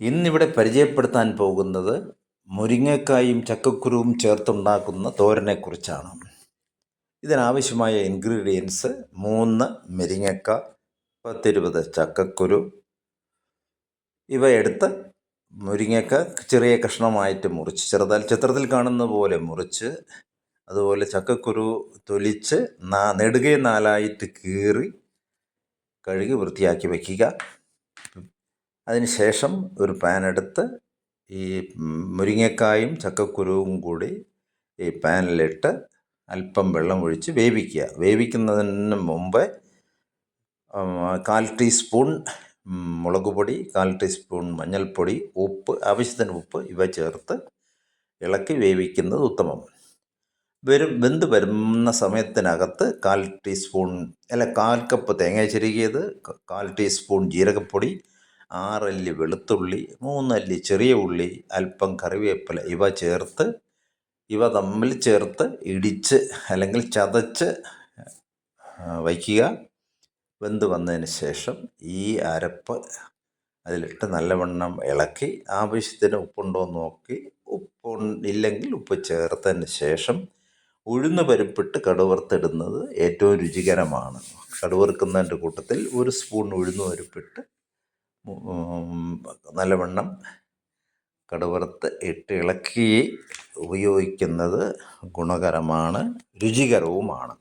ഇന്നിവിടെ പരിചയപ്പെടുത്താൻ പോകുന്നത് മുരിങ്ങക്കായും ചക്കക്കുരുവും ചേർത്തുണ്ടാക്കുന്ന തോരനെക്കുറിച്ചാണ്. ഇതിനാവശ്യമായ ഇൻഗ്രീഡിയൻസ് മൂന്ന് മുരിങ്ങക്ക പത്തിരുപത് ചക്കക്കുരു. ഇവ എടുത്ത് മുരിങ്ങക്ക ചെറിയ കഷ്ണമായിട്ട് മുറിച്ച് ചെറുതാൽ ചിത്രത്തിൽ കാണുന്ന പോലെ മുറിച്ച് അതുപോലെ ചക്കക്കുരു തൊലിച്ച് നാ നെടുകെ നാലായിട്ട് കീറി കഴുകി വൃത്തിയാക്കി വയ്ക്കുക അതിനുശേഷം ഒരു പാൻ എടുത്ത് ഈ മുരിങ്ങക്കായും ചക്കക്കുരുവും കൂടി ഈ പാനിലിട്ട് അല്പം വെള്ളം ഒഴിച്ച് വേവിക്കുക. വേവിക്കുന്നതിന് മുമ്പ് കാൽ ടീസ്പൂൺ മുളക് പൊടി കാൽ ടീസ്പൂൺ മഞ്ഞൾപ്പൊടി ഉപ്പ് ആവശ്യത്തിന് ഉപ്പ് ഇവ ചേർത്ത് ഇളക്കി വേവിക്കുന്നത് ഉത്തമം. വരും വെന്ത് വരുന്ന സമയത്തിനകത്ത് കാൽ ടീസ്പൂൺ അല്ല കാൽ കപ്പ് തേങ്ങ ചിരുകിയത് കാൽ ടീസ്പൂൺ ജീരകപ്പൊടി ആറല്ലി വെളുത്തുള്ളി മൂന്നല്ലി ചെറിയ ഉള്ളി അല്പം കറിവേപ്പില ഇവ ചേർത്ത് ഇവ തമ്മിൽ ചേർത്ത് ഇടിച്ച് അല്ലെങ്കിൽ ചതച്ച് വയ്ക്കുക. വെന്ത് വന്നതിന് ശേഷം ഈ അരപ്പ് അതിലിട്ട് നല്ലവണ്ണം ഇളക്കി. ആവശ്യത്തിന് ഉപ്പുണ്ടോ എന്ന് നോക്കി. ഉപ്പ് ഇല്ലെങ്കിൽ ഉപ്പ് ചേർത്തതിന് ശേഷം ഉഴുന്ന് പരിപ്പിട്ട് കടുവറുത്തിടുന്നത് ഏറ്റവും രുചികരമാണ്. കടുവറുക്കുന്നതിന്റെ കൂട്ടത്തിൽ ഒരു സ്പൂൺ ഉഴുന്ന് പരിപ്പിട്ട് നല്ലവണ്ണം കടുവറുത്ത് ഇട്ട് ഇളക്കി ഉപയോഗിക്കുന്നത് ഗുണകരമാണ് രുചികരവുമാണ്.